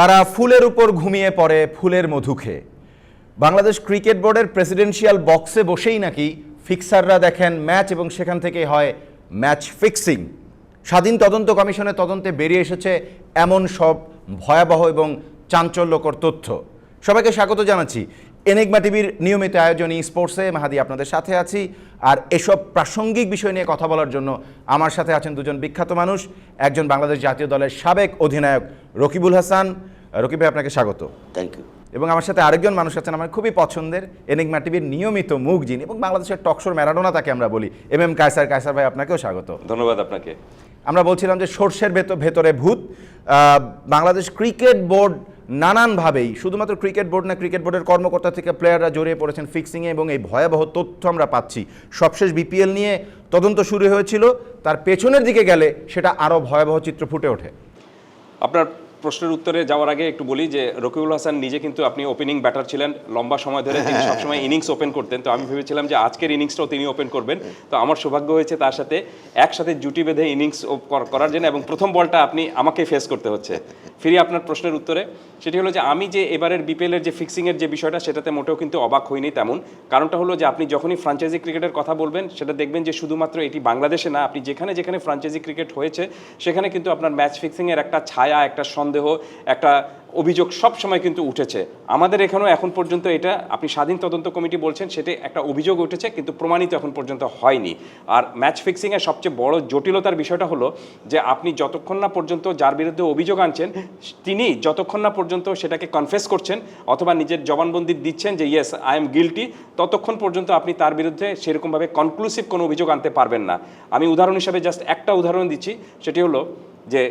তারা ফুলের উপর ঘুমিয়ে পড়ে, ফুলের মধু খেয়ে। বাংলাদেশ ক্রিকেট বোর্ডের প্রেসিডেন্সিয়াল বক্সে বসেই নাকি ফিক্সাররা দেখেন ম্যাচ এবং সেখান থেকে হয় ম্যাচ ফিক্সিং। স্বাধীন তদন্ত কমিশনের তদন্তে বেরিয়ে এসেছে এমন সব ভয়াবহ এবং চাঞ্চল্যকর তথ্য। সবাইকে স্বাগত জানাচ্ছি। এনেগমা টিভির নিয়মিত আয়োজন স্পোর্টসে মাহাদি আপনাদের সাথে আছি। আর এসব প্রাসঙ্গিক বিষয় নিয়ে কথা বলার জন্য আমার সাথে আছেন দুজন বিখ্যাত মানুষ। একজন বাংলাদেশ জাতীয় দলের সাবেক অধিনায়ক রকিবুল হাসান রকিব ভাই আপনাকে স্বাগত। থ্যাংক ইউ এবং আমার সাথে আরেকজন মানুষ আছেন আমার খুবই পছন্দের এনিগমা টিভির নিয়মিত মুখ যিনি এবং বাংলাদেশের টকশোর ম্যারাডোনা তাকে আমরা বলি। এম এম কায়সার কায়সার ভাই আপনাকেও স্বাগত। ধন্যবাদ আপনাকে। আমরা বলছিলাম যে সর্ষের ভেতর ভেতরে ভূত বাংলাদেশ ক্রিকেট বোর্ড নানানভাবেই শুধুমাত্র ক্রিকেট বোর্ড না ক্রিকেট বোর্ডের কর্মকর্তা থেকে প্লেয়াররা জড়িয়ে পড়েছেন ফিক্সিংয়ে এবং এই ভয়াবহ তথ্য আমরা পাচ্ছি। সবশেষ বিপিএল নিয়ে তদন্ত শুরু হয়েছিল তার পেছনের দিকে গেলে সেটা আরও ভয়াবহ চিত্র ফুটে ওঠে। আপনার প্রশ্নের উত্তরে যাওয়ার আগে একটু বলি যে রকিবুল হাসান নিজে কিন্তু আপনি ওপেনিং ব্যাটার ছিলেন। লম্বা সময় ধরে তিনি সবসময় ইনিংস ওপেন করতেন। তো আমি ভেবেছিলাম যে আজকের ইনিংসটাও তিনি ওপেন করবেন। তো আমার সৌভাগ্য হয়েছে তার সাথে একসাথে জুটি বেঁধে ইনিংস করার জন্য এবং প্রথম বলটা আপনি আমাকে ফেস করতে হচ্ছে। ফিরি আপনার প্রশ্নের উত্তরে, সেটি হলো যে আমি যে এবারের বিপিএলের যে ফিক্সিংয়ের যে বিষয়টা, সেটাতে মোটেও কিন্তু অবাক হইনি তেমন। কারণটা হলো যে আপনি যখনই ফ্রাঞ্চাইজি ক্রিকেটের কথা বলবেন, সেটা দেখবেন যে শুধুমাত্র এটি বাংলাদেশে না, আপনি যেখানে যেখানে ফ্রাঞ্চাইজি ক্রিকেট হয়েছে, সেখানে কিন্তু আপনার ম্যাচ ফিক্সিংয়ের একটা ছায়া, একটা সন্দেহ, একটা অভিযোগ সব সময় কিন্তু উঠেছে। আমাদের এখানেও এখন পর্যন্ত এটা, আপনি স্বাধীন তদন্ত কমিটি বলছেন, সেটি একটা অভিযোগ উঠেছে, কিন্তু প্রমাণিত এখন পর্যন্ত হয়নি। আর ম্যাচ ফিক্সিংয়ের সবচেয়ে বড় জটিলতার বিষয়টা হলো যে, আপনি যতক্ষণ না পর্যন্ত যার বিরুদ্ধে অভিযোগ আনছেন, তিনি যতক্ষণ না পর্যন্ত সেটাকে কনফেস করছেন, অথবা নিজের জবানবন্দি দিচ্ছেন যে ইয়েস আই এম গিলটি ততক্ষণ পর্যন্ত আপনি তার বিরুদ্ধে সেরকমভাবে কনক্লুসিভ কোনো অভিযোগ আনতে পারবেন না। আমি উদাহরণ হিসাবে জাস্ট একটা উদাহরণ দিচ্ছি, সেটি হলো যে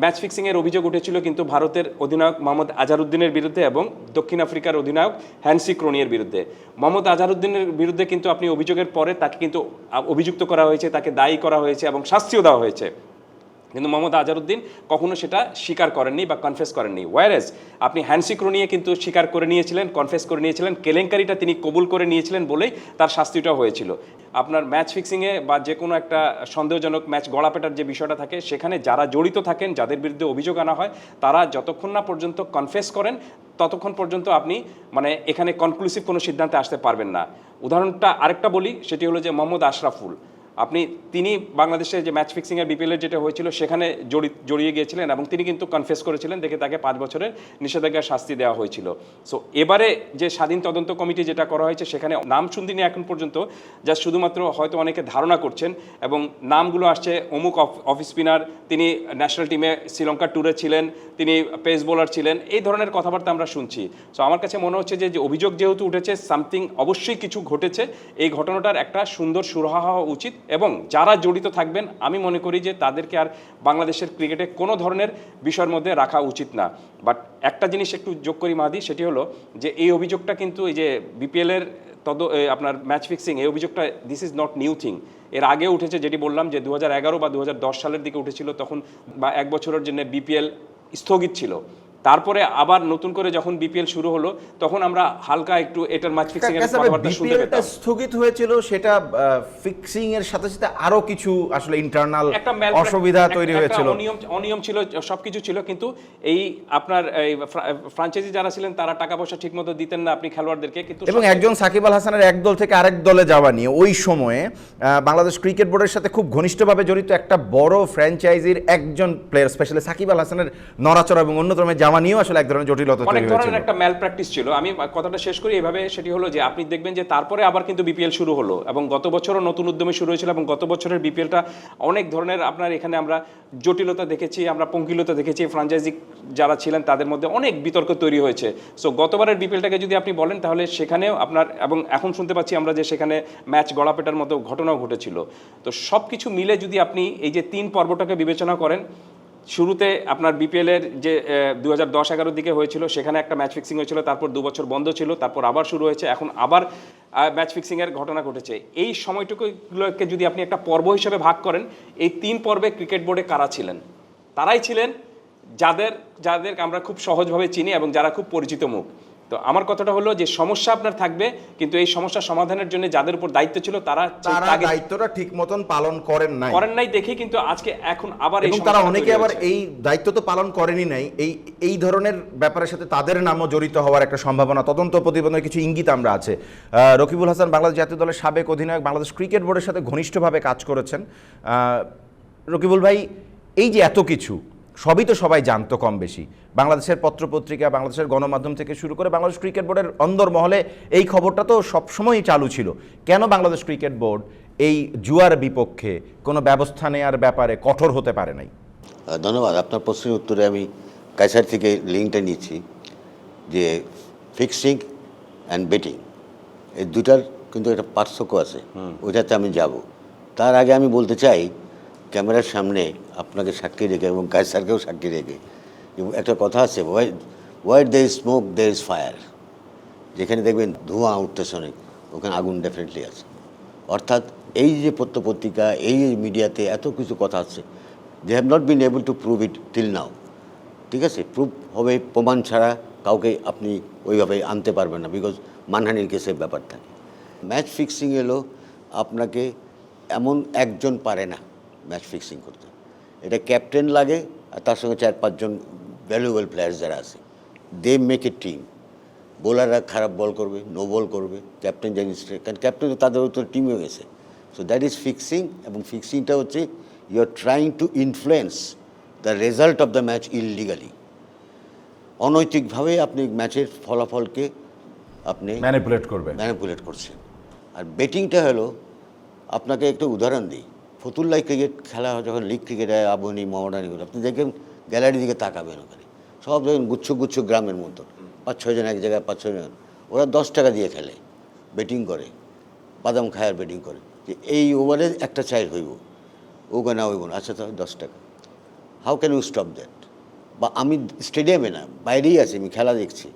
ম্যাচ ফিক্সিংয়ের অভিযোগ উঠেছিল কিন্তু ভারতের অধিনায়ক মোহাম্মদ আজারুদ্দিনের বিরুদ্ধে এবং দক্ষিণ আফ্রিকার অধিনায়ক হ্যান্সি ক্রোনিয়ের বিরুদ্ধে। মোহাম্মদ আজারুদ্দিনের বিরুদ্ধে কিন্তু আপনি অভিযোগের পরে তাকে কিন্তু অভিযুক্ত করা হয়েছে, তাকে দায়ী করা হয়েছে এবং শাস্তিও দেওয়া হয়েছে। কিন্তু মোহাম্মদ আজহারউদ্দিন কখনো সেটা স্বীকার করেননি বা কনফেস করেননি। ওয়ারেস আপনি হ্যান্সিক্রো নিয়ে কিন্তু স্বীকার করে নিয়েছিলেন কনফেস করে নিয়েছিলেন, কেলেঙ্কারিটা তিনি কবুল করে নিয়েছিলেন বলেই তার শাস্তিটা হয়েছিল। আপনার ম্যাচ ফিক্সিংয়ে বা যে কোনো একটা সন্দেহজনক ম্যাচ গড়াপেটার যে বিষয়টা থাকে, সেখানে যারা জড়িত থাকেন, যাদের বিরুদ্ধে অভিযোগ আনা হয়, তারা যতক্ষণ না পর্যন্ত কনফেস করেন, ততক্ষণ পর্যন্ত আপনি মানে এখানে কনক্লুসিভ কোনো সিদ্ধান্তে আসতে পারবেন না। উদাহরণটা আরেকটা বলি, সেটি হলো যে মোহাম্মদ আশরাফুল। আপনি, তিনি বাংলাদেশে যে ম্যাচ ফিক্সিং ফিক্সিংয়ের বিপিএলের যেটা হয়েছিল, সেখানে জড়ি, জড়িয়ে গিয়েছিলেন এবং তিনি কিন্তু কনফেস করেছিলেন, দেখে তাকে পাঁচ বছরের নিষেধাজ্ঞার শাস্তি দেওয়া হয়েছিল। সো এবারে যে স্বাধীন তদন্ত কমিটি যেটা করা হয়েছে, সেখানে নাম শুনদিনি এখন পর্যন্ত, যা শুধুমাত্র হয়তো অনেকে ধারণা করছেন এবং নামগুলো আসছে অমুক অফ- স্পিনার তিনি ন্যাশনাল টিমে শ্রীলঙ্কা ট্যুরে ছিলেন, তিনি পেস বোলার ছিলেন, এই ধরনের কথাবার্তা আমরা শুনছি। সো আমার কাছে মনে হচ্ছে যে অভিযোগ যেহেতু উঠেছে সামথিং অবশ্যই কিছু ঘটেছে, এই ঘটনাটার একটা সুন্দর সুরাহা হওয়া উচিত। এবং যারা জড়িত থাকবেন, আমি মনে করি যে তাদেরকে আর বাংলাদেশের ক্রিকেটে কোনো ধরনের বিষয়ের মধ্যে রাখা উচিত না। বাট একটা জিনিস একটু যোগ করি মাদি সেটি হলো যে এই অভিযোগটা কিন্তু এই যে বিপিএলের তদ আপনার ম্যাচ ফিক্সিং এই অভিযোগটা this is not new thing এর আগে উঠেছে যেটি বললাম যে দু বা দু হাজার দশ সালের দিকে উঠেছিল, তখন বা এক বছরের জন্য বিপিএল স্থগিত ছিল। তারপরে আবার নতুন করে যখন বিপিএল শুরু হলো তখন আমরা হালকা একটু এটার ম্যাচ ফিক্সিং এর কথাবার্তা শুনতে বিপিএলটা পেতাম। স্থগিত হয়েছিল সেটা ফিক্সিং এর সাথে সাথে আরও কিছু আসলে ইন্টারনাল অসুবিধা তৈরি হয়েছিল। অনিয়ম অনিয়ম ছিল সবকিছু ছিল কিন্তু এই আপনার এই ফ্রাঞ্চাইজি যারা ছিলেন তারা টাকা পয়সা ঠিকমতো দিতেন না আপনি খেলোয়াড়দেরকে কিন্তু এবং একজন সাকিব আল হাসানের এক দল থেকে আরেক দলে যাওয়া নিয়ে ওই সময়ে বাংলাদেশ ক্রিকেট বোর্ডের সাথে খুব ঘনিষ্ঠভাবে জড়িত একটা বড় ফ্র্যাঞ্চাইজির একজন প্লেয়ার স্পেশালি সাকিব আল হাসানের নড়াচড়া এবং অন্যতম যাওয়া নিয়েও আসলে এক ধরনের জটিলতা অনেক ধরনের একটা ম্যাল প্র্যাকটিস ছিল। আমি কথাটা শেষ করি এভাবে সেটি হলো যে আপনি দেখবেন যে তারপরে আবার কিন্তু বিপিএল শুরু হলো এবং গত বছরও নতুন উদ্যমে শুরু হয়েছিল এবং গত বছরের বিপিএলটা অনেক ধরনের আপনার এখানে আমরা জটিলতা দেখেছি আমরা পঙ্কিলতা দেখেছি ফ্রাঞ্চাইজি যারা ছিলেন তাদের মধ্যে অনেক বিতর্ক তৈরি হয়েছে। সো গতবারের বিপিএলটাকে যদি আপনি বলেন তাহলে সেখানেও আপনার এবং এখন শুনতে পাচ্ছি আমরা যে সেখানে ম্যাচ গড়াপেটার মতো ঘটনাও ঘটেছিল। তো সব কিছু মিলে যদি আপনি এই যে তিন পর্বটাকে বিবেচনা করেন শুরুতে আপনার বিপিএলের যে দু হাজার দশ এগারোর দিকে হয়েছিল, সেখানে একটা ম্যাচ ফিক্সিং হয়েছিল, তারপর দু বছর বন্ধ ছিল, তারপর আবার শুরু হয়েছে, এখন আবার ম্যাচ ফিক্সিংয়ের ঘটনা ঘটেছে। এই সময়টুকুগুলোকে যদি আপনি একটা পর্ব হিসেবে ভাগ করেন, এই তিন পর্বে ক্রিকেট বোর্ডে কারা ছিলেন? তারাই ছিলেন যাদের যাদের আমরা খুব সহজভাবে চিনি এবং যারা খুব পরিচিত মুখ। তো আমার কথাটা হলো যে সমস্যা আপনার থাকবে কিন্তু এই সমস্যা সমাধানের জন্য যাদের উপর দায়িত্ব ছিল তারা তারা দায়িত্বটা ঠিক মতন পালন করেন নাই। করেন নাই দেখে কিন্তু আজকে এখন আবার এই এবং তারা অনেকে আবার এই দায়িত্ব তো পালন করেনি নাই। এই এই ধরনের ব্যাপারের সাথে তাদের নামও জড়িত হওয়ার একটা সম্ভাবনা তদন্ত প্রতিবেদনের কিছু ইঙ্গিত আমরা আছে। রকিবুল হাসান বাংলাদেশ জাতীয় দলের সাবেক অধিনায়ক বাংলাদেশ ক্রিকেট বোর্ডের সাথে ঘনিষ্ঠভাবে কাজ করেছেন। রকিবুল ভাই এই যে এত কিছু সবই তো সবাই জানতো কম বেশি বাংলাদেশের পত্রপত্রিকা বাংলাদেশের গণমাধ্যম থেকে শুরু করে বাংলাদেশ ক্রিকেট বোর্ডের অন্দরমহলে এই খবরটা তো সবসময়ই চালু ছিল। কেন বাংলাদেশ ক্রিকেট বোর্ড এই জুয়ার বিপক্ষে কোনো ব্যবস্থা নেওয়ার ব্যাপারে কঠোর হতে পারে নাই? ধন্যবাদ। আপনার প্রশ্নের উত্তরে আমি কাইসার থেকে লিঙ্কটা নিচ্ছি যে ফিক্সিং অ্যান্ড বেটিং এই দুটার কিন্তু একটা পার্থক্য আছে। ওইটাতে আমি যাব। তার আগে আমি বলতে চাই ক্যামেরার সামনে আপনাকে সাক্ষী রেখে এবং কাইসারকেও সাক্ষী রেখে। এবং একটা কথা আছে why wide there smoke there is fire যেখানে দেখবেন ধোঁয়া উঠতেছে অনেক ওখানে আগুন ডেফিনেটলি আছে। অর্থাৎ এই যে পত্রপত্রিকা, এই মিডিয়াতে এত কিছু কথা আছে they have not been able to prove it till now ঠিক আছে? প্রুভ হবে, প্রমাণ ছাড়া কাউকে আপনি ওইভাবে আনতে পারবেন না বিকজ মানহানির কেসের ব্যাপার থাকে। ম্যাচ ফিক্সিং এলো, আপনাকে এমন একজন পারে না। ম্যাচ ফিক্সিং করতে। এটা ক্যাপ্টেন লাগে আর তার সঙ্গে চার পাঁচজন ভ্যালুয়েবল প্লেয়ার্স যারা আছে দে মেক এ টিম বোলাররা খারাপ বল করবে নো বল করবে ক্যাপ্টেন জানি কারণ ক্যাপ্টেন তো তাদের তো টিম হয়ে গেছে। সো দ্যাট ইজ ফিক্সিং এবং ফিক্সিংটা হচ্ছে you are trying to influence the result of the match illegally অনৈতিকভাবে আপনি ম্যাচের ফলাফলকে আপনি ম্যানিপুলেট করবেন। ম্যানিপুলেট করছেন। আর বেটিংটা হলো আপনাকে একটা উদাহরণ দিই। ফতুল্লাই ক্রিকেট খেলা যখন লিগ ক্রিকেট হয় আবনি মহামডানিগুলো আপনি দেখবেন গ্যালারির দিকে তাকাবেন ওখানে। সব দেখবেন গুচ্ছ গুচ্ছ গ্রামের মতো পাঁচ ছয়জন এক জায়গায়, পাঁচ ছয়জন ওরা দশ টাকা দিয়ে খেলে ব্যাটিং করে। বাদাম খায় আর বেটিং করে। যে এই ওভারে একটা চাই হইব ওকে না হইব না। আচ্ছা তাহলে দশ টাকা। How can you stop that বা আমি স্টেডিয়ামে না, বাইরেই আছি, আমি খেলা দেখছি।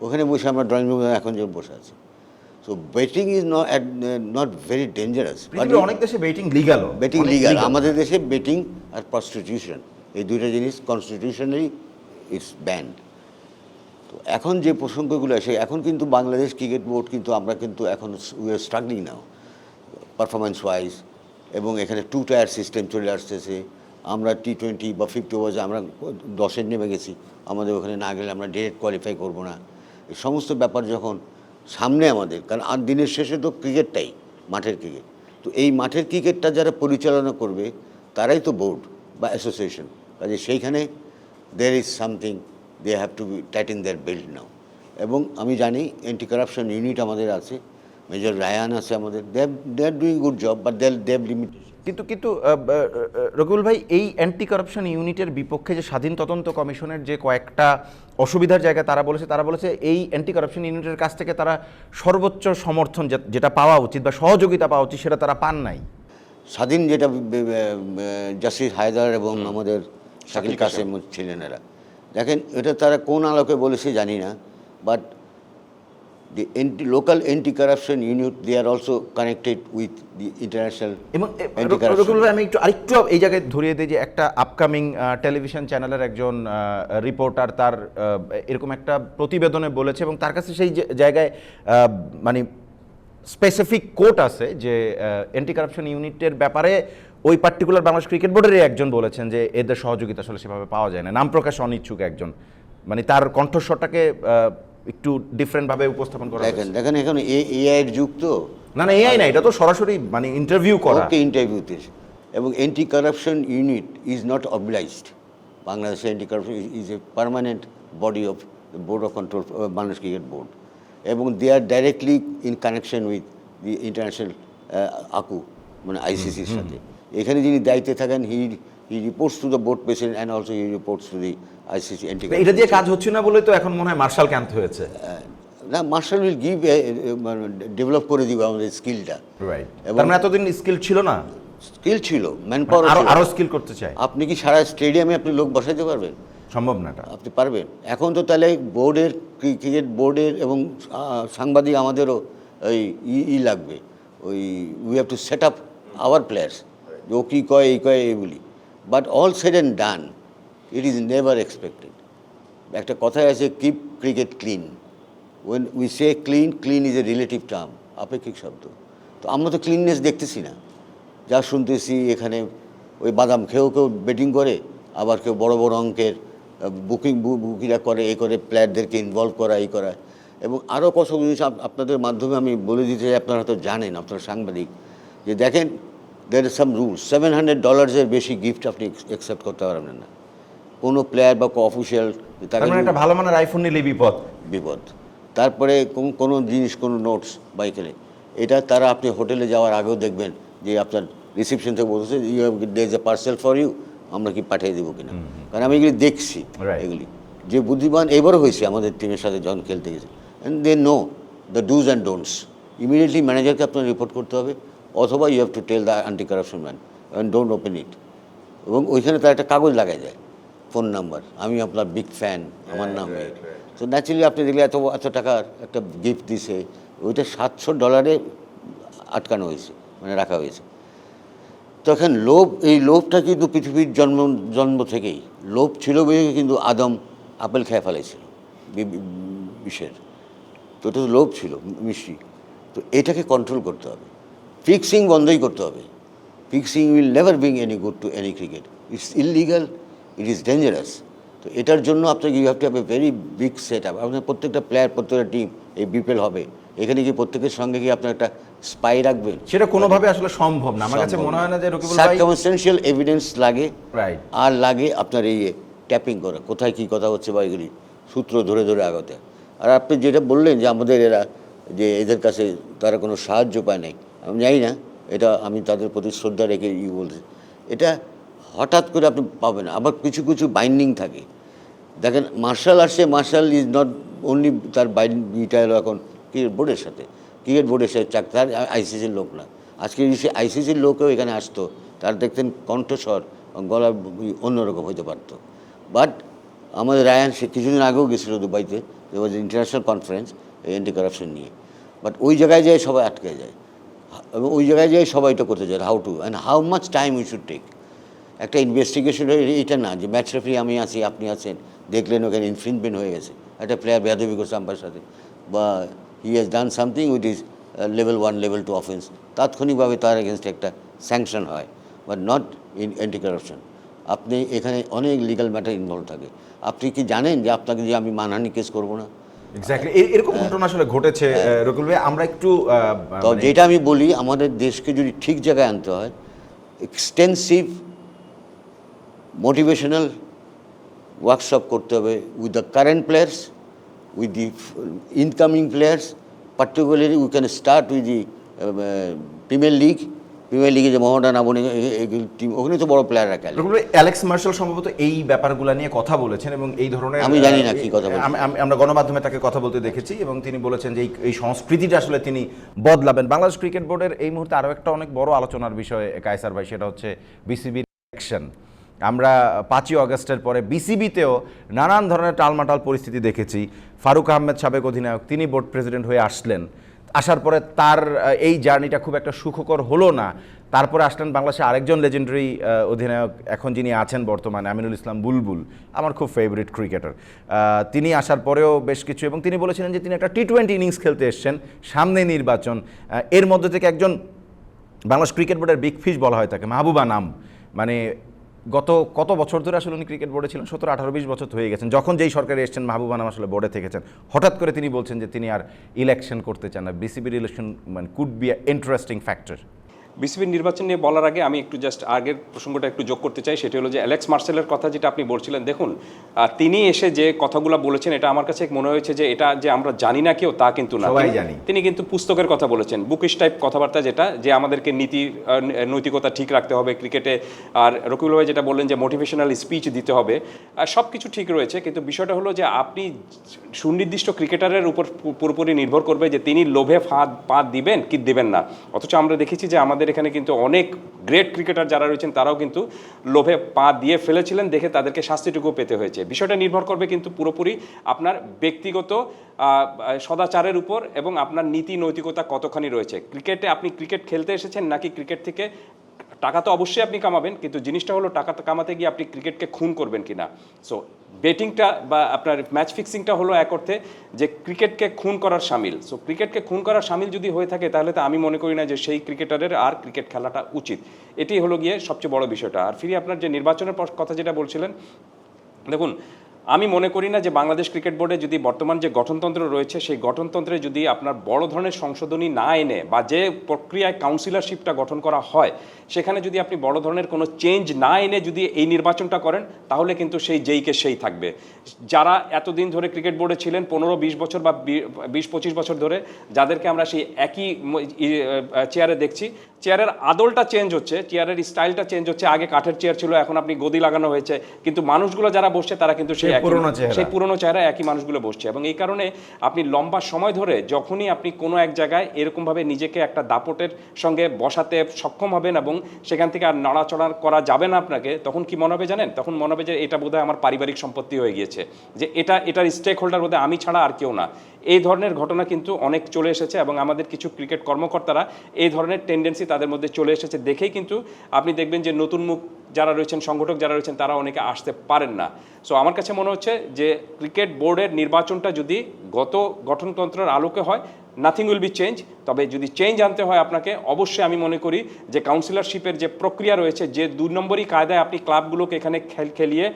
ওখানে বসে আমরা ড্রয়িং রুমে এখন যে বসে আছি। So betting is not not very dangerous অনেক দেশে বেটিং লিগাল বেটিং লিগাল আমাদের দেশে বেটিং আর প্রস্টিটিউশন এই দুইটা জিনিস কনস্টিটিউশনালি ইটস ব্যান্ড তো এখন যে প্রসঙ্গগুলো আসে এখন কিন্তু বাংলাদেশ ক্রিকেট বোর্ড কিন্তু আমরা কিন্তু এখন we are struggling now performance wise এবং এখানে টু টায়ার সিস্টেম চলে আসতেছে। আমরা টি টোয়েন্টি বা ফিফটি ওভার্সে আমরা দশের নেমে গেছি। আমাদের ওখানে না গেলে আমরা ডিরেক্ট কোয়ালিফাই করব না। এই সমস্ত ব্যাপার যখন সামনে আমাদের, কারণ আর দিনের শেষে তো ক্রিকেটটাই, মাঠের ক্রিকেট। তো এই মাঠের ক্রিকেটটা যারা পরিচালনা করবে, তারাই তো বোর্ড বা অ্যাসোসিয়েশন। কাজে সেইখানে there is something they have to be tight in their belt now এবং আমি জানি অ্যান্টি কারাপশন ইউনিট আমাদের আছে মেজর রায়ান আছে আমাদের they they are doing good job but they they limited কিন্তু কিন্তু রকুল ভাই এই অ্যান্টি কারাপশন ইউনিটের বিপক্ষে যে স্বাধীন তদন্ত কমিশনের যে কয়েকটা অসুবিধার জায়গা তারা বলেছে তারা বলেছে এই অ্যান্টি কারাপশন ইউনিটের কাছ থেকে তারা সর্বোচ্চ সমর্থন যেটা পাওয়া উচিত বা সহযোগিতা পাওয়া উচিত সেটা তারা পান নাই। স্বাধীন যেটা জাসির হায়দার এবং আমাদের শাকিল কাসেম ছিলেন এরা। দেখেন এটা তারা কোন আলোকে বলেছে জানি না but anti local anti corruption unit they are also connected with the international এবং আমি একটু আরেকটু এই জায়গায় ধরিয়ে দিই যে একটা আপকামিং টেলিভিশন চ্যানেলের একজন রিপোর্টার তার এরকম একটা প্রতিবেদনে বলেছে এবং তার কাছে সেই জায়গায় মানে স্পেসিফিক কোট আছে যে অ্যান্টি কারাপশন ইউনিটের ব্যাপারে ওই পার্টিকুলার বাংলাদেশ ক্রিকেট বোর্ডেরই একজন বলেছেন যে এদের সহযোগিতা আসলে সেভাবে পাওয়া যায় না। নাম প্রকাশ অনিচ্ছুক একজন। মানে তার কণ্ঠস্বরটাকে একটু ডিফারেন্টভাবে উপস্থাপন করা দেখেন দেখেন এখন এআই এর যুগ তো। না না এআই না এটা তো সরাসরি মানে ইন্টারভিউ করা। ওকে ইন্টারভিউতে এবং anti corruption unit is not obliged Bangladesh anti corruption is a permanent body of board of control Bangladesh cricket board এবং they are directly in connection with the international আকু মানে আইসিসির সাথে। এখানে যিনি দায়িত্বে থাকেন he he reports to the board president and also he reports to the ICC anti এটা দিয়ে কাজ হচ্ছে না বলে তো এখন মনে হয় মার্শাল ক্যাম্প হয়েছে। না মার্শাল উইল গিভ ডেভেলপ করে দিবে আমাদের স্কিলটা রাইট এবং- মানে এতদিন স্কিল ছিল না? স্কিল ছিল ম্যান পাওয়ার আরও আরও স্কিল করতে চাই আপনি কি সারা স্টেডিয়ামে আপনি লোক বসাইতে পারবেন? সম্ভব না আপনি পারবেন। এখন তো তাহলে বোর্ডের ক্রিকেট বোর্ডের এবং সাংবাদিক আমাদেরও ওই ই ই লাগবে। ওই we have to set up our players ও কী কয় এই কয় এইগুলি। But all said and done it is never expected একটা কথাই আছে keep cricket clean when we say clean clean is a relative term আপেক্ষিক শব্দ। তো আমরা তো ক্লিননেস দেখতেছি না। যা শুনতেছি এখানে, ওই বাদাম খেয়েও কেউ বেটিং করে, আবার কেউ বড় বড় অঙ্কের বুকিং বুকিংরা করে এ করে প্লেয়ারদেরকে ইনভলভ করা, এই করা। এবং আরও কত জিনিস আপনাদের মাধ্যমে আমি বলে দিতে চাই, আপনারা হয়তো জানেন, আপনারা সাংবাদিক, যে দেখেন there some rules seven hundred ডলার্সের বেশি গিফট আপনি অ্যাকসেপ্ট করতে পারবেন না। কোনো প্লেয়ার বা অফিসিয়াল তার মানে একটা ভালো মানের আইফোন নিলে বিপদ। বিপদ। তারপরে কোন- কোনো জিনিস কোনো নোটস বাইকেলে এটা তারা আপনি হোটেলে যাওয়ার আগেও দেখবেন যে আপনার রিসিপশন থেকে বলতেছে you have there is a parcel for you আমরা কি পাঠিয়ে দেবো কিনা? কারণ আমি এগুলি দেখছি এগুলি। যে বুদ্ধিমান এবারও হয়েছে আমাদের টিমের সাথে যখন খেলতে গেছে। And they know the dos and don'ts immediately ম্যানেজারকে আপনার রিপোর্ট করতে হবে অথবা you have to tell the anti corruption man and don't open it এবং ওইখানে তার একটা কাগজ লাগাই যায়। Phone number. আমি আপনার বিগ ফ্যান আমার নাম। তো ন্যাচুরালি আপনি দেখলে এত এত টাকার একটা গিফট দিছে ওইটা সাতশো ডলারে আটকানো হয়েছে মানে রাখা হয়েছে। তখন লোভ এই লোভটা কিন্তু পৃথিবীর জন্ম জন্ম থেকেই। লোভ ছিল বলে কিন্তু আদম আপেল খেয়ে ফেলেছিল বিষের। তো এটা তো লোভ ছিল মিষ্টি। তো এটাকে কন্ট্রোল করতে হবে। ফিক্সিং বন্ধই করতে হবে। Fixing will never being any good to any cricket it's illegal it is dangerous তো এটার জন্য আপনাকে you have to have a very big set up আপনার প্রত্যেকটা প্লেয়ার প্রত্যেকটা টিম এই বিপিএল হবে। এখানে কি প্রত্যেকের সঙ্গে কি আপনার একটা স্পাই রাখবেন সেটা কোনোভাবে আসলে সম্ভব না। আমার কাছে মনে হয় না। যে রকিবুল ভাই সার্কামস্টেন্সিয়াল এভিডেন্স লাগে। রাইট আর লাগে আপনার এই ট্যাপিং করা। কোথায় কি কথা হচ্ছে বা এগুলি। সূত্র ধরে ধরে আগাতে। আর আপনি যেটা বললেন যে আমাদের এরা যে এদের কাছে তারা কোনো সাহায্য পায় নাই। আমি জানি না। এটা আমি তাদের প্রতি শ্রদ্ধা রেখে ই বলছি। এটা হঠাৎ করে আপনি পাবেন। আবার কিছু কিছু বাইন্ডিং থাকে। দেখেন মার্শাল আর্টসে মার্শাল ইজ নট অনলি তার বাইনটা হলো এখন ক্রিকেট বোর্ডের সাথে। ক্রিকেট বোর্ডের সাথে চাক তার আইসিসির লোক না। আজকে যদি আইসিসির লোকেও এখানে আসতো, তার দেখতেন কণ্ঠস্বর গলা অন্যরকম হতে পারতো। বাট আমাদের রায়ান, সে কিছুদিন আগেও গেছিল দুবাইতে। ওয়াজ ইন্টারন্যাশনাল কনফারেন্স এই অ্যান্টি কারাপশন নিয়ে। বাট ওই জায়গায় যেয়ে সবাই আটকে যায়। এবং ওই জায়গায় যেয়ে সবাই এটা করতে যায় how to and how much time we should take একটা ইনভেস্টিগেশন হয়ে এটা না যে ম্যাচ রেফারি আমি আছি আপনি আছেন দেখলেন ওখানে ইনফ্রিনমেন্ট হয়ে গেছে। একটা প্লেয়ার বেয়াদবি করছে আম্পার সাথে। বা he has done something with is level one level two offence তাৎক্ষণিকভাবে তার এগেনস্ট একটা স্যাংশন হয় but not in anti corruption আপনি এখানে অনেক লিগাল ম্যাটার ইনভলভ থাকে। আপনি কি জানেন যে আপনাকে যে আমি মানহানি কেস করব না? এক্স্যাক্টলি এরকম ঘটনা আসলে ঘটেছে আহ, রকিবুল ভাই। আমরা একটু মানে- যেটা আমি বলি আমাদের দেশকে যদি ঠিক জায়গায় আনতে হয় এক্সটেন্সিভ মোটিভেশনাল ওয়ার্কশপ করতে হবে with the current players with the incoming players particularly we can start with the premier league premier লিগে যে মোহামেডান আবনি টিম ওখানে তো বড় প্লেয়াররা খেলে অ্যালেক্স মার্শাল সম্ভবত এই ব্যাপারগুলো নিয়ে কথা বলেছেন এবং এই ধরনের আমি জানি না কি কথা আমরা গণমাধ্যমে তাকে কথা বলতে দেখেছি এবং তিনি বলেছেন যে এই- এই সংস্কৃতিটা আসলে তিনি বদলাবেন। বাংলাদেশ ক্রিকেট বোর্ডের এই মুহূর্তে আরও একটা অনেক বড় আলোচনার বিষয় কায়সার ভাই সেটা হচ্ছে বিসিবির ইলেকশন আমরা পাঁচই অগস্টের পরে বিসিবিতেও নানান ধরনের টালমাটাল পরিস্থিতি দেখেছি। ফারুক আহমেদ সাবেক অধিনায়ক, তিনি বোর্ড প্রেসিডেন্ট হয়ে আসলেন। আসার পরে তার এই জার্নিটা খুব একটা সুখকর হলো না। তারপরে আসলেন বাংলাদেশে আরেকজন লেজেন্ডারি অধিনায়ক, এখন যিনি আছেন বর্তমানে, আমিনুল ইসলাম বুলবুল, আমার খুব ফেভারিট ক্রিকেটার তিনি আসার পরেও বেশ কিছু, এবং তিনি বলেছিলেন যে তিনি একটা টি টোয়েন্টি ইনিংস খেলতে এসছেন সামনে নির্বাচন। এর মধ্যে থেকে একজন বাংলাদেশ ক্রিকেট বোর্ডের বিগ ফিশ বলা হয় তাকে, মাহবুবা নাম। মানে গত কত বছর ধরে আসলে উনি ক্রিকেট বোর্ডে ছিলেন? সতেরো, আঠারো, বিশ বছর হয়ে গেছেন। যখন যেই সরকারে এসছেন, মাহবুব আনাম আসলে বোর্ডে থেকেছেন। হঠাৎ করে তিনি বলছেন যে তিনি আর ইলেকশন করতে চান না। বিসিবির ইলেকশন মানে কুড বি ইন্টারেস্টিং ফ্যাক্টর বিসিবির নির্বাচন নিয়ে বলার আগে আমি একটু জাস্ট আগের প্রসঙ্গটা একটু যোগ করতে চাই সেটি হলো যে অ্যালেক্স মার্সেলের কথা যেটা আপনি বলছিলেন দেখুন তিনি এসে যে কথাগুলো বলেছেন এটা আমার কাছে মনে হয়েছে যে এটা যে আমরা জানি না কেউ তা কিন্তু না সবাই জানি। তিনি কিন্তু পুস্তকের কথা বলেছেন বুকিশ টাইপ কথাবার্তা যেটা যে আমাদেরকে নীতি নৈতিকতা ঠিক রাখতে হবে ক্রিকেটে আর রকিবুল ভাই যেটা বললেন যে মোটিভেশনাল স্পিচ দিতে হবে সব কিছু ঠিক রয়েছে কিন্তু বিষয়টা হলো যে আপনি সুনির্দিষ্ট ক্রিকেটারের উপর পুরোপুরি নির্ভর করবে যে তিনি লোভে ফাঁদ পা দিবেন কি দিবেন না অথচ আমরা দেখেছি যে আমাদের এখানে কিন্তু অনেক গ্রেট ক্রিকেটার যারা রয়েছেন, তারাও কিন্তু লোভে পা দিয়ে ফেলেছিলেন, দেখে তাদেরকে শাস্তিটুকু পেতে হয়েছে। বিষয়টা নির্ভর করবে কিন্তু পুরোপুরি আপনার ব্যক্তিগত সদাচারের উপর এবং আপনার নীতি নৈতিকতা কতখানি রয়েছে। ক্রিকেটে আপনি ক্রিকেট খেলতে এসেছেন নাকি ক্রিকেট থেকে টাকা তো অবশ্যই আপনি কামাবেন, কিন্তু জিনিসটা হলো টাকা কামাতে গিয়ে আপনি ক্রিকেটকে খুন করবেন কি না সো বেটিংটা বা আপনার ম্যাচ ফিক্সিংটা হলো এক অর্থে যে ক্রিকেটকে খুন করার সামিল। সো ক্রিকেটকে খুন করার সামিল যদি হয়ে থাকে, তাহলে তো আমি মনে করি না যে সেই ক্রিকেটারের আর ক্রিকেট খেলাটা উচিত। এটি হলো গিয়ে সবচেয়ে বড় বিষয়টা। আর ফিরে আপনার যে নির্বাচনের কথা যেটা বলছিলেন, দেখুন আমি মনে করি না যে বাংলাদেশ ক্রিকেট বোর্ডে যদি বর্তমান যে গঠনতন্ত্র রয়েছে, সেই গঠনতন্ত্রে যদি আপনার বড় ধরনের সংশোধনী না এনে বা যে প্রক্রিয়ায় কাউন্সিলরশিপটা গঠন করা হয়, সেখানে যদি আপনি বড় ধরনের কোনো চেঞ্জ না এনে যদি এই নির্বাচনটা করেন, তাহলে কিন্তু সেই যেইকে সেই থাকবে। যারা এতদিন ধরে ক্রিকেট বোর্ডে ছিলেন, পনেরো, বিশ বছর বা বিশ, পঁচিশ বছর ধরে, যাদেরকে আমরা সেই একই চেয়ারে দেখছি চেয়ারের আদলটা চেঞ্জ হচ্ছে চেয়ারের স্টাইলটা চেঞ্জ হচ্ছে, আগে কাঠের চেয়ার ছিল, এখন আপনি গদি লাগানো হয়েছে, কিন্তু মানুষগুলো যারা বসছে, তারা কিন্তু সেই পুরনো চেহারা। সেই পুরনো চেহারা একই মানুষগুলো বসছে। এবং এই কারণে আপনি লম্বা সময় ধরে যখনই আপনি কোনো এক জায়গায় এরকমভাবে নিজেকে একটা দাপটের সঙ্গে বসাতে সক্ষম হবেন এবং সেখান থেকে আর নড়াচড়া করা যাবে না আপনাকে তখন কি মনে হবে জানেন? তখন মনে হবে যে এটা বোধহয় আমার পারিবারিক সম্পত্তি হয়ে গিয়েছে। যে এটা এটার স্টেক হোল্ডার বোধহয় আমি ছাড়া আর কেউ না। এই ধরনের ঘটনা কিন্তু অনেক চলে এসেছে এবং আমাদের কিছু ক্রিকেট কর্মকর্তারা এই ধরনের টেন্ডেন্সি তাদের মধ্যে চলে এসেছে। দেখেই কিন্তু আপনি দেখবেন যে নতুন মুখ যারা রয়েছেন, সংগঠক যারা রয়েছেন, তারা অনেকে আসতে পারেন না। সো আমার কাছে মনে হচ্ছে যে, ক্রিকেট বোর্ডের নির্বাচনটা যদি গত গঠনতন্ত্রের আলোকে হয় নাথিং উইল বি চেঞ্জ তবে যদি চেঞ্জ আনতে হয় আপনাকে, অবশ্যই আমি মনে করি যে কাউন্সিলরশিপের যে প্রক্রিয়া রয়েছে, যে দুই নম্বরই কায়দায় আপনি ক্লাবগুলোকে এখানে খেল, খেলিয়ে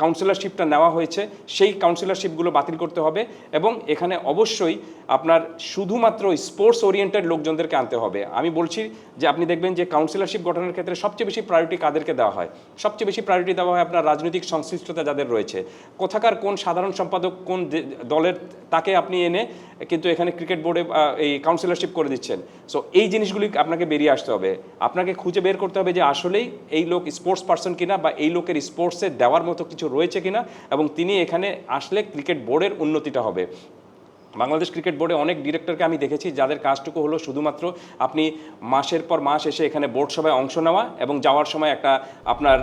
কাউন্সিলরশিপটা নেওয়া হয়েছে, সেই কাউন্সিলরশিপগুলো বাতিল করতে হবে এবং এখানে অবশ্যই আপনার শুধুমাত্র স্পোর্টস ওরিয়েন্টেড লোকজনদেরকে আনতে হবে। আমি বলছি যে আপনি দেখবেন যে কাউন্সিলরশিপ গঠনের ক্ষেত্রে সবচেয়ে বেশি প্রায়োরিটি কাদেরকে দেওয়া হয়? সবচেয়ে বেশি প্রায়োরিটি দেওয়া হয় আপনার রাজনৈতিক সংশ্লিষ্টতা যাদের রয়েছে। কোথাকার কোন সাধারণ সম্পাদক কোন দলের তাকে আপনি এনে, কিন্তু এখানে ক্রিকেট বোর্ডে এই কাউন্সিলরশিপ করে দিচ্ছেন। সো এই জিনিসগুলি আপনাকে বেরিয়ে আসতে হবে। আপনাকে খুঁজে বের করতে হবে যে আসলেই এই লোক স্পোর্টস পার্সন কিনা বা এই লোকের স্পোর্টসে দেওয়ার মতো কিছু রয়েছে কিনা এবং তিনি এখানে আসলে ক্রিকেট বোর্ডের উন্নতিটা হবে। বাংলাদেশ ক্রিকেট বোর্ডে অনেক ডিরেক্টরকে আমি দেখেছি যাদের কাজটুকু হলো শুধুমাত্র আপনি মাসের পর মাস এসে এখানে বোর্ড সভায় অংশ নেওয়া এবং যাওয়ার সময় একটা আপনার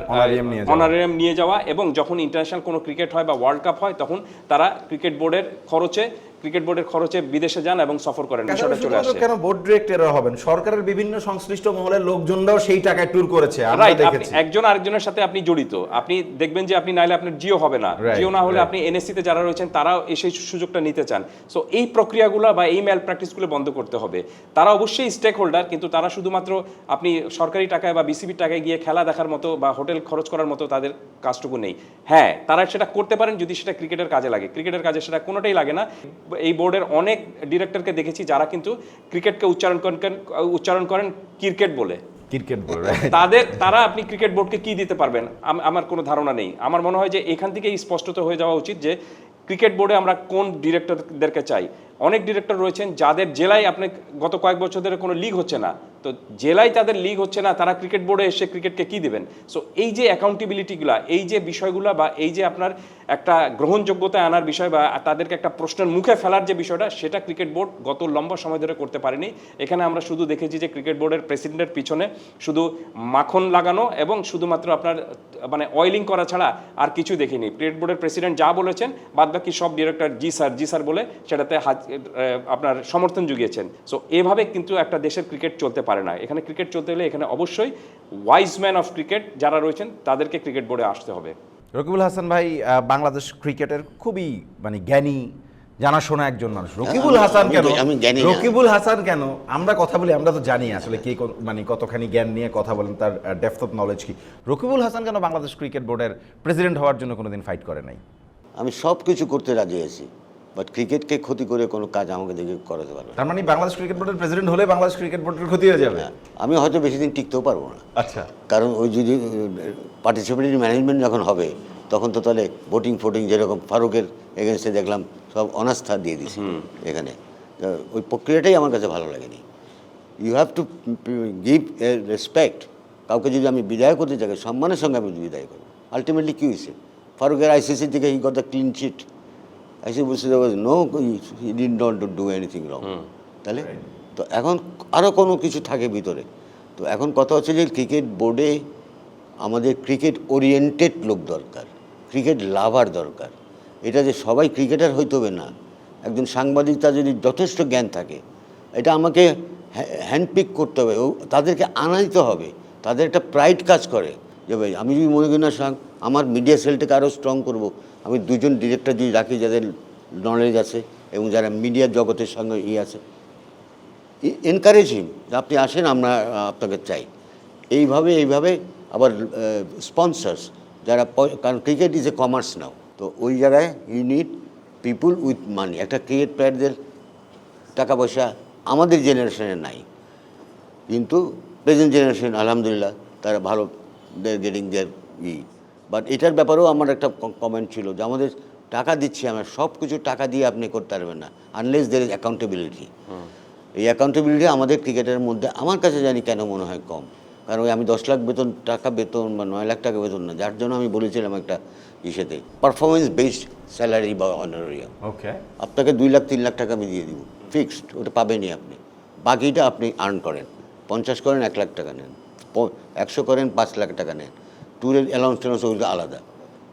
অনারিয়াম নিয়ে যাওয়া। এবং যখন ইন্টারন্যাশনাল কোনো ক্রিকেট হয় বা ওয়ার্ল্ড কাপ হয় তখন তারা ক্রিকেট বোর্ডের খরচে ক্রিকেট বোর্ডের খরচে বিদেশে যান এবং সফর করেন বিষয়টা চলে আসে। কেন বোর্ড ডিরেক্টর হবেন। সরকারের বিভিন্ন সংশ্লিষ্ট মহলের লোকজনরাও সেই টাকায় ট্যুর করেছে আমরা দেখেছি। একজন আরেকজনের সাথে আপনি জড়িত। আপনি দেখবেন যে আপনি নাইলে আপনার জিও হবে না। জিও না হলে আপনি এনএসসি তে যারা রয়েছেন তারাও এসে সুযোগটা নিতে চান। সো এই প্রক্রিয়াগুলো বা এই ম্যাল প্র্যাকটিসগুলো বন্ধ করতে হবে। তারা অবশ্যই স্টেক হোল্ডার কিন্তু তারা শুধুমাত্র আপনি সরকারি টাকায় বা বিসিবির টাকায় গিয়ে খেলা দেখার মতো বা হোটেল খরচ করার মতো তাদের কাজটুকু নেই। হ্যাঁ তারা সেটা করতে পারেন যদি সেটা ক্রিকেটের কাজে লাগে। ক্রিকেটের কাজে সেটা কোনোটাই লাগে না। এই বোর্ডের অনেক ডিরেক্টরকে দেখেছি যারা কিন্তু ক্রিকেটকে উচ্চারণ করেন উচ্চারণ করেন ক্রিকেট বলে। ক্রিকেট বোর্ড তাদের তারা আপনি ক্রিকেট বোর্ডকে কি দিতে পারবেন? আমার কোনো ধারণা নেই। আমার মনে হয় যে এখান থেকেই স্পষ্টত হয়ে যাওয়া উচিত যে ক্রিকেট বোর্ডে আমরা কোন ডিরেক্টরদেরকে চাই। অনেক ডিরেক্টর রয়েছেন যাদের জেলায় আপনি গত কয়েক বছর ধরে কোনো লিগ হচ্ছে না। তো জেলায় তাদের লিগ হচ্ছে না, তারা ক্রিকেট বোর্ডে এসে ক্রিকেটকে কি দেবেন? সো এই যে অ্যাকাউন্টেবিলিটিগুলো এই যে বিষয়গুলো বা এই যে আপনার একটা গ্রহণযোগ্যতা আনার বিষয় বা তাদেরকে একটা প্রশ্নের মুখে ফেলার যে বিষয়টা, সেটা ক্রিকেট বোর্ড গত লম্বা সময় ধরে করতে পারেনি। এখানে আমরা শুধু দেখেছি যে ক্রিকেট বোর্ডের প্রেসিডেন্টের পিছনে শুধু মাখন লাগানো এবং শুধুমাত্র আপনার মানে অয়েলিং করা ছাড়া আর কিছু দেখিনি। ক্রিকেট বোর্ডের প্রেসিডেন্ট যা বলেছেন, বাদবাকি সব ডিরেক্টর জি স্যার জি স্যার বলে সেটাতে আপনার সমর্থন জুগিয়েছেন। সো এভাবে কিন্তু একটা দেশের ক্রিকেট চলতে পারে। না। এখানে ক্রিকেট চলতে হলে এখানে অবশ্যই ওয়াইজ ম্যান অফ ক্রিকেট যারা রয়েছেন তাদেরকে ক্রিকেট বোর্ডে আসতে হবে। রকিবুল হাসান ভাই বাংলাদেশ ক্রিকেটের খুবই মানে জ্ঞানী জানাশোনা একজন মানুষ। রকিবুল হাসান কেন? আমি জানি রকিবুল হাসান কেন? আমরা কথা বলি আমরা তো জানি আসলে কে মানে কতখানি জ্ঞান নিয়ে কথা বলেন তার ডেপথ অফ নলেজ কি। রকিবুল হাসান কেন বাংলাদেশ ক্রিকেট বোর্ডের প্রেসিডেন্ট হওয়ার জন্য কোনোদিন ফাইট করে নাই? আমি সব কিছু করতে রাজি আছি। বাট ক্রিকেটকে ক্ষতি করে কোনো কাজ আমাকে দেখে করাতে পারবে না। তার মানে বাংলাদেশ ক্রিকেট বোর্ডের প্রেসিডেন্ট হলে বাংলাদেশ ক্রিকেট বোর্ডের ক্ষতি হয়ে যাবে? আমি হয়তো বেশি দিন টিকতেও পারব না। আচ্ছা। কারণ ওই যদি পার্টিসিপেটরি ম্যানেজমেন্ট যখন হবে তখন তো তাহলে ভোটিং ফোটিং যেরকম ফারুকের এগেনস্টে দেখলাম সব অনাস্থা দিয়ে দিছি এখানে। ওই প্রক্রিয়াটাই আমার কাছে ভালো লাগেনি। You have to give a respect কাউকে যদি আমি বিদায় করতে চাই সম্মানের সঙ্গে আমি বিদায় করব আলটিমেটলি কী হয়েছে? ফারুকের আইসিসি থেকে he got the clean chit ICC বলছে no he did not do anything wrong তাহলে তো এখন আরও কোনো কিছু থাকে ভিতরে। তো এখন কথা হচ্ছে যে ক্রিকেট বোর্ডে আমাদের ক্রিকেট ওরিয়েন্টেড লোক দরকার ক্রিকেট লাভার দরকার। এটা যে সবাই ক্রিকেটার হইতে হবে না। একজন সাংবাদিক তার যদি যথেষ্ট জ্ঞান থাকে এটা আমাকে হ্যান্ডপিক করতে হবে। ও তাদেরকে দিতে হবে। তাদের একটা প্রাইড কাজ করে যে ভাই আমি যদি মনে করি না সাং আমার মিডিয়া সেলটাকে আরও স্ট্রং করব আমি দুজন ডিরেক্টর যদি রাখি যাদের নলেজ আছে এবং যারা মিডিয়ার জগতের সঙ্গে ই আছে। এনকারেজ হিম যে আপনি আসেন, আমরা আপনাকে চাই। এইভাবে এইভাবে আবার স্পন্সার্স যারা কারণ cricket is a commerce now তো ওই জায়গায় you need people with money একটা ক্রিকেট প্লেয়ারদের টাকা পয়সা আমাদের জেনারেশনে নাই। কিন্তু প্রেজেন্ট জেনারেশন আলহামদুলিল্লাহ, তারা ভালো দের গেটিং দের ই। বাট এটার ব্যাপারেও আমার একটা কমেন্ট ছিল যে আমাদের টাকা দিচ্ছি আমরা সব কিছু টাকা দিয়ে আপনি করতে পারবেন না আনলেস দের ইজ অ্যাকাউন্টেবিলিটি এই অ্যাকাউন্টেবিলিটি আমাদের ক্রিকেটের মধ্যে আমার কাছে জানি কেন মনে হয় কম। কারণ ওই আমি দশ লাখ বেতন টাকা বেতন বা নয় লাখ টাকা বেতন না যার জন্য আমি বলেছিলাম একটা ইসেতে পারফরমেন্স বেসড স্যালারি বা অনারিয়াম ওকে আপনাকে দুই লাখ তিন লাখ টাকা আমি দিয়ে দিব ফিক্সড ওটা পাবেনই আপনি। বাকিটা আপনি আর্ন করেন পঞ্চাশ করেন এক লাখ টাকা নেন একশো করেন পাঁচ লাখ টাকা নেন। ট্যুরের অ্যালাউন্স টেলাউন্স ওগুলো আলাদা।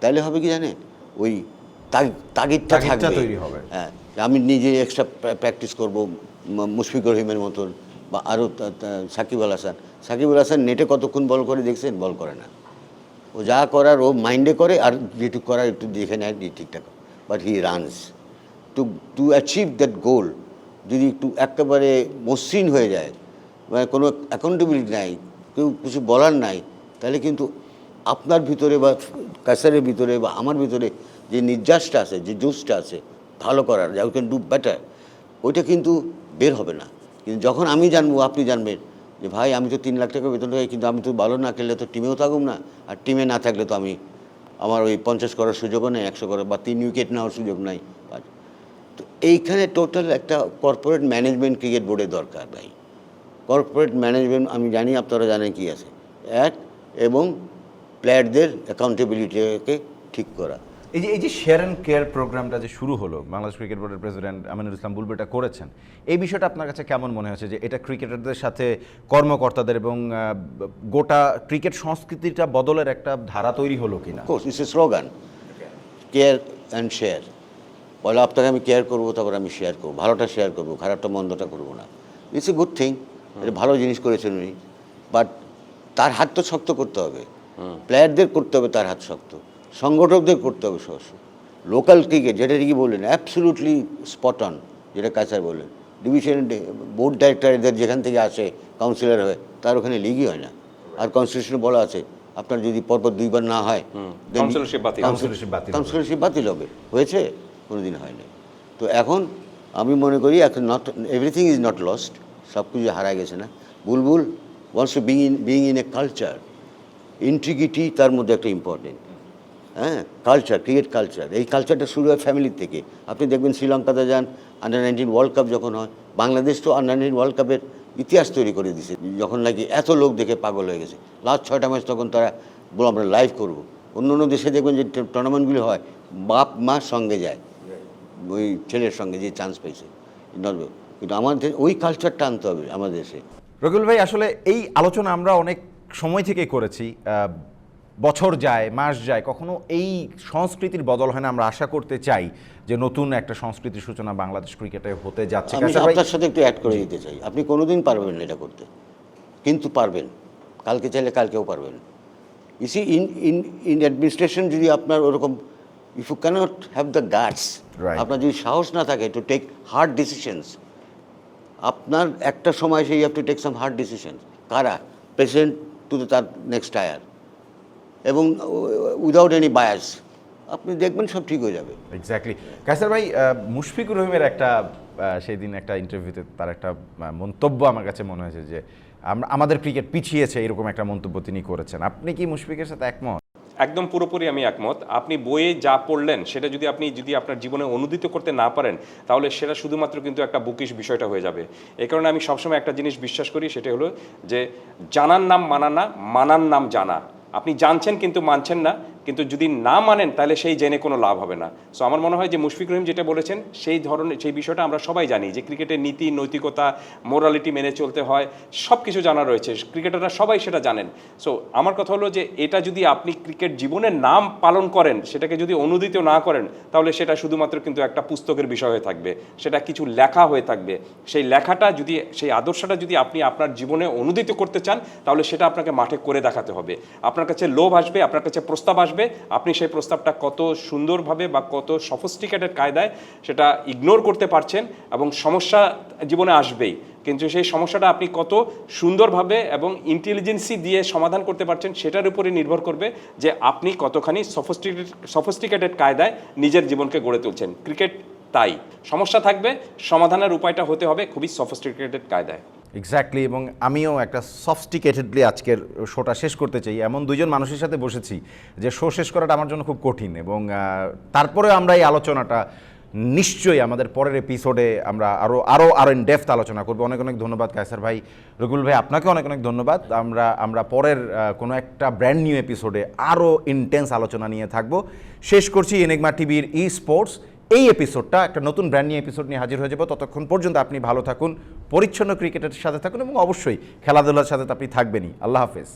তাহলে হবে কি জানেন? ওই তাগ- তাগিদটা থাকবে। তৈরি হবে। হ্যাঁ আমি নিজে এক্সট্রা প্র্যাকটিস করব মুশফিকুর রহিমের মতন বা আরও সাকিব আল হাসান। সাকিব আল হাসান নেটে কতক্ষণ বল করে দেখছেন? বল করে না। ও যা করার ও মাইন্ডে করে আর যেটুক করার একটু দেখে নেয় ঠিকঠাক। But he runs to to achieve that goal যদি একটু একেবারে মসৃণ হয়ে যায় মানে কোনো অ্যাকাউন্টেবিলিটি নাই কেউ কিছু বলার নাই তাহলে কিন্তু আপনার ভিতরে বা কাসারের ভিতরে বা আমার ভিতরে যে নির্যাসটা আছে, যে জোসটা আছে, ভালো করার, যা ক্যান ডু বেটার ওইটা কিন্তু বের হবে না। কিন্তু যখন আমি জানব, আপনি জানবেন যে ভাই, আমি তো তিন লাখ টাকা বেতন পাই কিন্তু আমি তো ভালো না খেললে তো টিমেও থাকুম না। আর টিমে না থাকলে তো আমি আমার ওই পঞ্চাশ করার সুযোগও নেই, একশো করার বা তিন উইকেট নেওয়ার সুযোগ নাই। তো এইখানে টোটাল একটা কর্পোরেট ম্যানেজমেন্ট ক্রিকেট বোর্ডের দরকার ভাই। কর্পোরেট ম্যানেজমেন্ট আমি জানি আপনারা জানেন কি আছে। এক, এবং প্লেয়ারদের অ্যাকাউন্টেবিলিটিকে ঠিক করা। এই যে এই যে শেয়ার অ্যান্ড কেয়ার প্রোগ্রামটা যে শুরু হলো বাংলাদেশ ক্রিকেট বোর্ডের প্রেসিডেন্ট আমিনুল ইসলাম বুলবু এটা করেছেন এই বিষয়টা আপনার কাছে কেমন মনে হচ্ছে যে এটা ক্রিকেটারদের সাথে কর্মকর্তাদের এবং গোটা ক্রিকেট সংস্কৃতিটা বদলের একটা ধারা তৈরি হলো কিনা? Course it's a slogan care and share বলে আপনাকে আমি কেয়ার করব তারপর আমি শেয়ার করব। ভালোটা শেয়ার করব খারাপটা মন্দটা করব না। ইটস এ গুড থিং এটা ভালো জিনিস করেছেন উনি বাট তার হাত তো শক্ত করতে হবে। প্লেয়ারদের করতে হবে তার হাত শক্ত সংগঠকদের করতে হবে সহস্র লোকাল ক্রিকেট যেটা কি বললেন অ্যাবসলুটলি স্পট অন যেটা কাছার বললেন। ডিভিশন বোর্ড ডাইরেক্টর এদের যেখান থেকে আসে কাউন্সিলর হয় তার ওখানে লিগই হয় না। আর কনস্টিটিউশনে বলা আছে আপনার যদি পরপর দুইবার না হয়। কাউন্সিলরশিপ বাতিল হবে। হয়েছে কোনোদিন হয়নি তো এখন আমি মনে করি এখন not everything is not lost সব কিছু হারা গেছে না। Bulbul once to being in being in a culture integrity তার মধ্যে একটা ইম্পর্টেন্ট হ্যাঁ কালচার ক্রিকেট কালচার এই কালচারটা শুরু হয় ফ্যামিলির থেকে। আপনি দেখবেন শ্রীলঙ্কাতে যান আন্ডার নাইনটিন ওয়ার্ল্ড কাপ যখন হয়, বাংলাদেশ তো আন্ডার নাইনটিন ওয়ার্ল্ড কাপের ইতিহাস তৈরি করে দিছে। যখন নাকি এত লোক দেখে পাগল হয়ে গেছে। লাস্ট ছয়টা ম্যাচ তখন তারা বলো আমরা লাইভ করব। অন্য অন্য দেশে দেখবেন যে টুর্নামেন্টগুলি হয়, বাপ, মা সঙ্গে যায়। ওই ছেলের সঙ্গে যে চান্স পেয়েছে কিন্তু আমাদের, ওই কালচারটা আনতে হবে আমাদের দেশে। রকিউল ভাই, আসলে এই আলোচনা আমরা অনেক সময় থেকে করেছি বছর যায় মাস যায় কখনো এই সংস্কৃতির বদল হয় না। আমরা আশা করতে চাই যে নতুন একটা সংস্কৃতির সূচনা বাংলাদেশ ক্রিকেটে হতে যাচ্ছে। আমি আপনার সাথে একটু অ্যাড করে দিতে চাই। আপনি কোনোদিন পারবেন না এটা করতে। কিন্তু পারবেন। কালকে চাইলে কালকেও পারবেন। EC in in in administration যদি আপনার ওরকম if you cannot have the guards আপনার যদি সাহস না থাকে টু টেক হার্ড ডিসিশনস আপনার একটা সময় সেই have to take some hard decision কারা? প্রেসিডেন্ট টু দ্য তার নেক্সট টায়ার এবং উইদাউট এনি বায়াস আপনি দেখবেন সব ঠিক হয়ে যাবে। এক্স্যাক্টলি ক্যাসার ভাই মুশফিকুর রহিমের একটা সেই দিন একটা ইন্টারভিউতে তার একটা মন্তব্য আমার কাছে মনে হয়েছে যে আমরা আমাদের ক্রিকেট পিছিয়েছে এরকম একটা মন্তব্য তিনি করেছেন। আপনি কি মুশফিকের সাথে একমত? একদম পুরোপুরি আমি একমত। আপনি বইয়ে যা পড়লেন, সেটা যদি আপনি, যদি আপনার জীবনে অনুদিত করতে না পারেন, তাহলে সেটা শুধুমাত্র কিন্তু একটা বুকিশ বিষয়টা হয়ে যাবে। এ কারণে আমি সবসময় একটা জিনিস বিশ্বাস করি, সেটা হলো যে, জানার নাম মানা না, মানার নাম জানা। আপনি জানছেন কিন্তু মানছেন না কিন্তু যদি না মানেন, তাহলে সেই জেনে কোনো লাভ হবে না। সো আমার মনে হয় যে মুশফিক রহিম যেটা বলেছেন, সেই ধরনের, সেই বিষয়টা আমরা সবাই জানি যে ক্রিকেটের নীতি, নৈতিকতা মোরালিটি মেনে চলতে হয় সব কিছু জানা রয়েছে। ক্রিকেটাররা সবাই সেটা জানেন। সো আমার কথা হলো যে এটা যদি আপনি ক্রিকেট জীবনের নাম পালন করেন, সেটাকে যদি অনুদিত না করেন, তাহলে সেটা শুধুমাত্র কিন্তু একটা পুস্তকের বিষয় হয়ে থাকবে। সেটা কিছু লেখা হয়ে থাকবে। সেই লেখাটা যদি, সেই আদর্শটা যদি আপনি আপনার জীবনে অনুদিত করতে চান, তাহলে সেটা আপনাকে মাঠে করে দেখাতে হবে। আপনার কাছে লোভ আসবে, আপনার কাছে প্রস্তাব আসবে আপনি সেই প্রস্তাবটা কত সুন্দরভাবে বা কত সফিস্টিকেটেড কায়দায় সেটা ইগনোর করতে পারছেন এবং সমস্যা জীবনে আসবেই। কিন্তু সেই সমস্যাটা আপনি কত সুন্দরভাবে এবং ইন্টেলিজেন্সি দিয়ে সমাধান করতে পারছেন সেটার উপরে নির্ভর করবে যে আপনি কতখানি সফিস্টিকেটেড সফিস্টিকেটেড কায়দায় নিজের জীবনকে গড়ে তুলছেন। ক্রিকেট তাই। সমস্যা থাকবে, সমাধানের উপায়টা হতে হবে খুবই সফিস্টিকেটেড কায়দায়। এক্স্যাক্টলি এবং আমিও একটা সফস্টিকেটেডলি আজকের শোটা শেষ করতে চাই। এমন দুইজন মানুষের সাথে বসেছি যে শো শেষ করাটা আমার জন্য খুব কঠিন এবং তারপরেও আমরা এই আলোচনাটা নিশ্চয়ই আমাদের পরের এপিসোডে আমরা আরও আরও আরও ইন ডেফথ আলোচনা করব। অনেক অনেক ধন্যবাদ কায়সার ভাই। রকুল ভাই, আপনাকে অনেক অনেক ধন্যবাদ। আমরা আমরা পরের কোনো একটা ব্র্যান্ড নিউ এপিসোডে আরও ইন্টেন্স আলোচনা নিয়ে থাকব। শেষ করছি এনেগমা টিভির ই স্পোর্টস এই এপিসোডটা একটা নতুন ব্র্যান্ড নিয়ে এপিসোড নিয়ে হাজির হয়ে যাব। ততক্ষণ পর্যন্ত আপনি ভালো থাকুন, পরিচ্ছন্ন ক্রিকেটের সাথে থাকুন এবং অবশ্যই খেলাধুলার সাথে আপনি থাকবেনই। আল্লাহ হাফেজ।